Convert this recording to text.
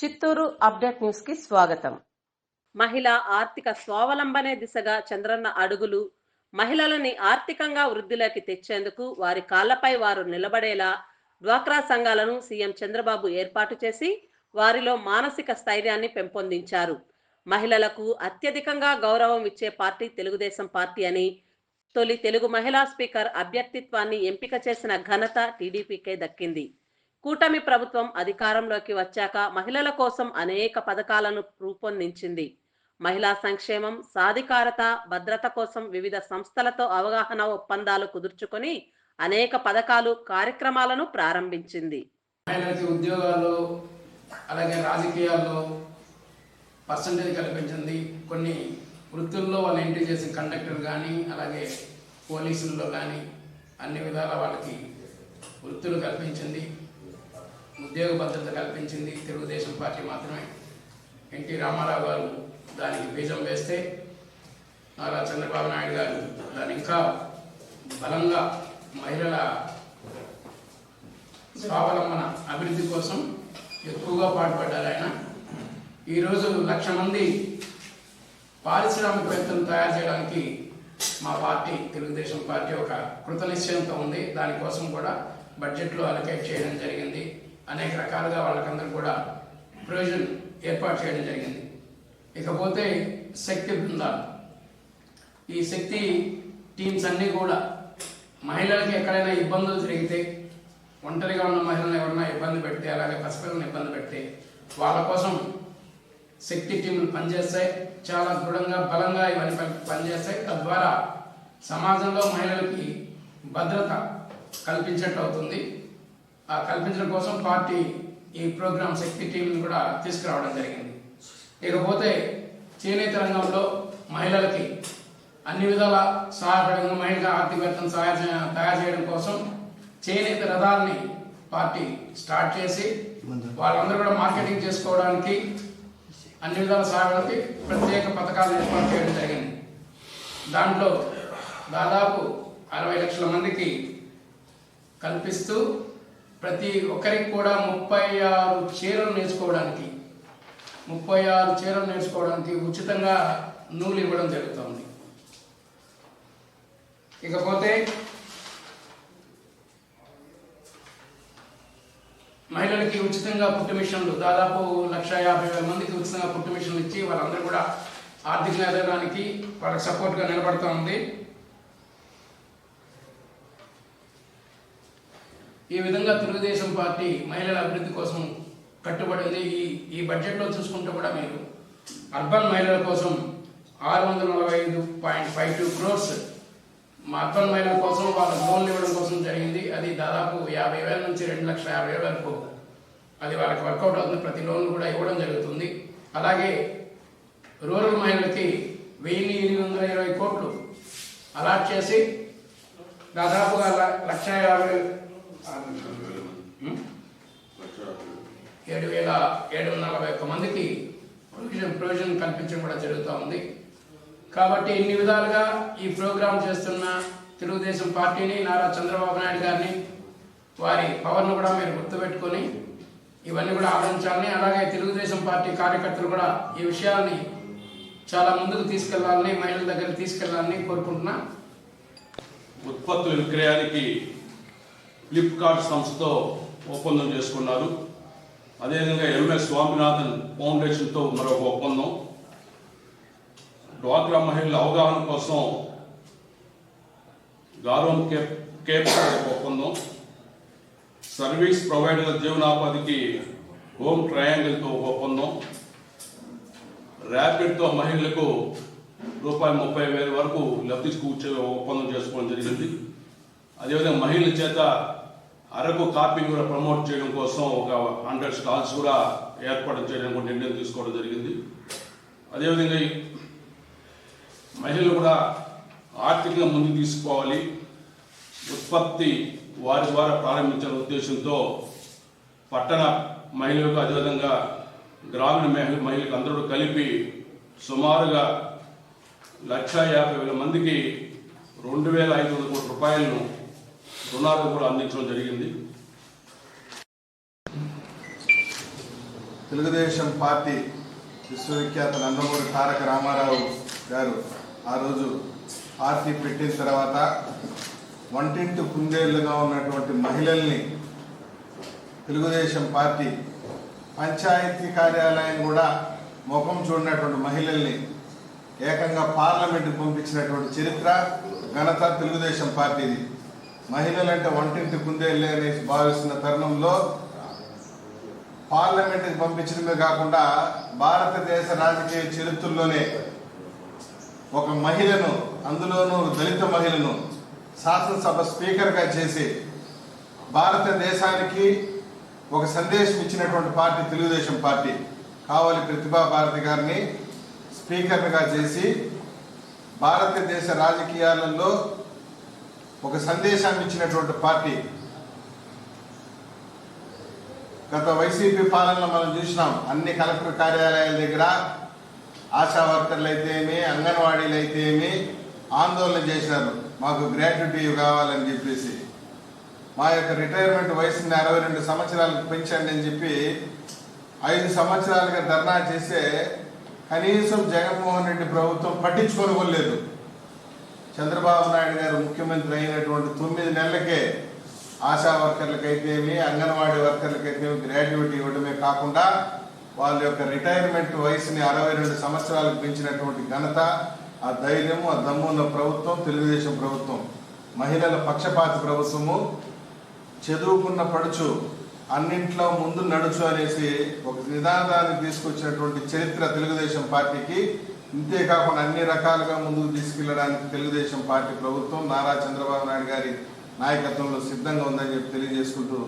Chittoor update న్యూస్కి స్వాగతం. మహిళ ఆర్థిక స్వావలంబనే దిశగా చంద్రన్న అడుగులు మహిళలని ఆర్థికంగా వృద్ధిలోకి తెచ్చేందుకు వారి కాళ్ళపై వారు నిలబడేలా డ్వాక్రా సంఘాలను సీఎం చంద్రబాబు ఏర్పాటు చేసి వారిలో మానసిక స్థైర్యాన్ని పెంపొందించారు. మహిళలకు అత్యధికంగా గౌరవం ఇచ్చే పార్టీ తెలుగుదేశం పార్టీ అని తొలి తెలుగు మహిళా స్పీకర్ అభ్యర్థిత్వాన్ని ఎంపిక చేసిన ఘనత టీడీపీకే దక్కింది. కూటమి ప్రభుత్వం అధికారంలోకి వచ్చాక మహిళల కోసం అనేక పథకాలను రూపొందించింది. మహిళా సంక్షేమం సాధికారత భద్రత కోసం వివిధ సంస్థలతో అవగాహన ఒప్పందాలు కుదుర్చుకొని అనేక పథకాలు కార్యక్రమాలను ప్రారంభించింది. మహిళలకి ఉద్యోగాలు అలాగే రాజకీయాల్లో పర్సంటేజ్ కల్పించింది. కొన్ని వృత్తుల్లో వాళ్ళు ఎంట్రీ చేసి కండక్టర్ కానీ అలాగే పోలీసుల్లో కానీ అన్ని విధాల వాళ్ళకి వృత్తులు కల్పించింది. ఉద్యోగ భద్రత కల్పించింది తెలుగుదేశం పార్టీ మాత్రమే. ఎన్టీ రామారావు గారు దానికి బీజం వేస్తే నారా చంద్రబాబు నాయుడు గారు దాన్ని ఇంకా బలంగా మహిళల స్వావలంబన అభివృద్ధి కోసం ఎక్కువగా పాటుపడ్డారు ఆయన. ఈరోజు లక్ష మంది పారిశ్రామికవేత్తలు తయారు చేయడానికి మా పార్టీ తెలుగుదేశం పార్టీ ఒక కృత నిశ్చయంతో ఉంది. దానికోసం కూడా బడ్జెట్లో అలకేట్ చేయడం జరిగింది. అనేక రకాలుగా వాళ్ళకందరూ కూడా ప్రయోజనం ఏర్పాటు చేయడం జరిగింది. ఇకపోతే శక్తి బృందాలు. ఈ శక్తి టీమ్స్ అన్నీ కూడా మహిళలకి ఎక్కడైనా ఇబ్బందులు జరిగితే ఒంటరిగా ఉన్న మహిళలను ఎవరైనా ఇబ్బంది పెడితే అలాగే పసిపిల్లలను ఇబ్బంది పెడితే వాళ్ళ కోసం శక్తి టీములు పనిచేస్తాయి. చాలా దృఢంగా బలంగా ఇవన్నీ పనిచేస్తాయి. తద్వారా సమాజంలో మహిళలకి భద్రత కల్పించినట్టు అవుతుంది. కల్పించడం కోసం పార్టీ ఈ ప్రోగ్రామ్ శక్తి టీంను కూడా తీసుకురావడం జరిగింది. ఇకపోతే చేనేత రంగంలో మహిళలకి అన్ని విధాల సహాయపడంగా మహిళల ఆర్థికవేత్తను సహాయ తయారు చేయడం కోసం చేనేత రథాలని పార్టీ స్టార్ట్ చేసి వాళ్ళందరూ కూడా మార్కెటింగ్ చేసుకోవడానికి అన్ని విధాల సహాయపడానికి ప్రత్యేక పథకాలు ఏర్పాటు చేయడం జరిగింది. దాంట్లో దాదాపు అరవై లక్షల మందికి కల్పిస్తూ ప్రతి ఒక్కరికి కూడా ముప్పై ఆరు చీరలు నేర్చుకోవడానికి ముప్పై ఆరు చీరలు నేర్చుకోవడానికి ఉచితంగా నూలు ఇవ్వడం జరుగుతుంది. ఇకపోతే మహిళలకి ఉచితంగా పుట్టు మిషన్లు దాదాపు లక్ష యాభై వేల మందికి ఉచితంగా పుట్టు మిషన్లు ఇచ్చి వాళ్ళందరూ కూడా ఆర్థికంగా ఎదగడానికి వాళ్ళకి సపోర్ట్గా నిలబడుతూ ఉంది ఈ విధంగా తెలుగుదేశం పార్టీ మహిళల అభివృద్ధి కోసం కట్టుబడి ఉంది. ఈ ఈ బడ్జెట్లో చూసుకుంటే కూడా మీరు అర్బన్ మహిళల కోసం ఆరు వందల నలభై ఐదు పాయింట్ ఫైవ్ టూ క్రోర్స్ మా అర్బన్ మహిళల కోసం వాళ్ళ లోన్లు ఇవ్వడం కోసం జరిగింది. అది దాదాపు యాభై వేల నుంచి రెండు లక్షల యాభై వేల వరకు అది వాళ్ళకి వర్కౌట్ అవుతుంది. ప్రతి లోన్ కూడా ఇవ్వడం జరుగుతుంది. అలాగే రూరల్ మహిళలకి వెయ్యి ఎనిమిది వందల ఇరవై కోట్లు అలాట్ చేసి దాదాపుగా లక్ష యాభై ఏడు వేల ఏడు వందల నలభై ఒక్క మందికి ప్రొవిజన్ ప్రొవిజన్ కల్పించడం కూడా జరుగుతూ ఉంది. కాబట్టి ఇన్ని విధాలుగా ఈ ప్రోగ్రాం చేస్తున్న తెలుగుదేశం పార్టీని నారా చంద్రబాబు నాయుడు గారిని వారి పవర్ను కూడా మీరు గుర్తుపెట్టుకొని ఇవన్నీ కూడా ఆలోచించాలని అలాగే తెలుగుదేశం పార్టీ కార్యకర్తలు కూడా ఈ విషయాల్ని చాలా ముందుకు తీసుకెళ్ళాలని మహిళల దగ్గర తీసుకెళ్ళాలని కోరుకుంటున్నా. ఉత్పత్తుల విక్రయానికి ఫ్లిప్కార్ట్ సంస్థతో ఒప్పందం చేసుకున్నారు. అదేవిధంగా ఎంఎస్ స్వామినాథన్ ఫౌండేషన్తో మరొక ఒప్పందం. డ్వాక్రా మహిళల అవగాహన కోసం గౌరవం కేప్ కేప్ ఒక ఒప్పందం. సర్వీస్ ప్రొవైడర్ల జీవనోపాధికి హోమ్ ట్రయాంగిల్తో ఒప్పందం. ర్యాపిడ్తో మహిళలకు రూపాయి ముప్పై వేల వరకు లబ్ధి కూర్చే ఒప్పందం చేసుకోవడం జరిగింది. అదేవిధంగా మహిళల చేత అరకు కాపీని కూడా ప్రమోట్ చేయడం కోసం ఒక హండ్రెడ్ స్టాల్స్ కూడా ఏర్పాటు చేయడం కూడా నిర్ణయం తీసుకోవడం జరిగింది. అదేవిధంగా మహిళలు కూడా ఆర్థికంగా ముందుకు తీసుకోవాలి ఉత్పత్తి వారి ద్వారా ప్రారంభించిన ఉద్దేశంతో పట్టణ మహిళలకు అదేవిధంగా గ్రామీణ మహిళ మహిళలకు అందరూ కలిపి సుమారుగా లక్ష యాభై వేల మందికి రెండు వేల ఐదు వందల కోట్ల రూపాయలను రుణాలు కూడా అందించడం జరిగింది. తెలుగుదేశం పార్టీ విశ్వవిఖ్యాత నందమూరి తారక రామారావు గారు ఆ రోజు పార్టీ పెట్టిన తర్వాత వంటింటి కుందేళ్ళుగా ఉన్నటువంటి మహిళల్ని తెలుగుదేశం పార్టీ పంచాయతీ కార్యాలయం కూడా ముఖం చూడినటువంటి మహిళల్ని ఏకంగా పార్లమెంట్కి పంపించినటువంటి చరిత్ర ఘనత తెలుగుదేశం పార్టీది. మహిళలంటే వంటింటి కుందేళ్ళే అనేసి భావిస్తున్న తరుణంలో పార్లమెంట్కి పంపించడమే కాకుండా భారతదేశ రాజకీయ చరిత్రలోనే ఒక మహిళను అందులోనూ దళిత మహిళను శాసనసభ స్పీకర్గా చేసి భారతదేశానికి ఒక సందేశం ఇచ్చినటువంటి పార్టీ తెలుగుదేశం పార్టీ. కావాలి ప్రతిభా భారతి గారిని స్పీకర్గా చేసి భారతదేశ రాజకీయాలలో ఒక సందేశాన్ని ఇచ్చినటువంటి పార్టీ గత వైసీపీ పాలనలో మనం చూసినాం. అన్ని కలెక్టర్ కార్యాలయాల దగ్గర ఆశా వర్కర్లు అయితే ఏమి అంగన్వాడీలు అయితే ఏమి ఆందోళన చేశారు. మాకు గ్రాట్యుటీ కావాలని చెప్పేసి. మా యొక్క రిటైర్మెంట్ వయసుని అరవై రెండు సంవత్సరాలకు పెంచండి అని చెప్పి ఐదు సంవత్సరాలుగా ధర్నా చేస్తే కనీసం జగన్మోహన్ రెడ్డి ప్రభుత్వం పట్టించుకొని లేదు. చంద్రబాబు నాయుడు గారు ముఖ్యమంత్రి అయినటువంటి తొమ్మిది నెలలకే ఆశా వర్కర్లకైతేమి అంగన్వాడీ వర్కర్లకైతేమి గ్రాడ్యుయేట్ ఇవ్వడమే కాకుండా వాళ్ళ యొక్క రిటైర్మెంట్ వయసుని అరవై రెండు సంవత్సరాలకు పెంచినటువంటి ఘనత ఆ ధైర్యము ఆ దమ్ము ఉన్న ప్రభుత్వం తెలుగుదేశం ప్రభుత్వం. మహిళల పక్షపాత ప్రభుత్వము. చదువుకున్న పడుచు అన్నింట్లో ముందు నడుచు అనేసి ఒక నిదానాన్ని తీసుకొచ్చినటువంటి చరిత్ర తెలుగుదేశం పార్టీకి ఇంతేకాకుండా అన్ని రకాలుగా ముందుకు తీసుకెళ్ళడానికి తెలుగుదేశం పార్టీ ప్రభుత్వం నారా చంద్రబాబు నాయుడు గారి నాయకత్వంలో సిద్ధంగా ఉందని చెప్పి తెలియజేసుకుంటూ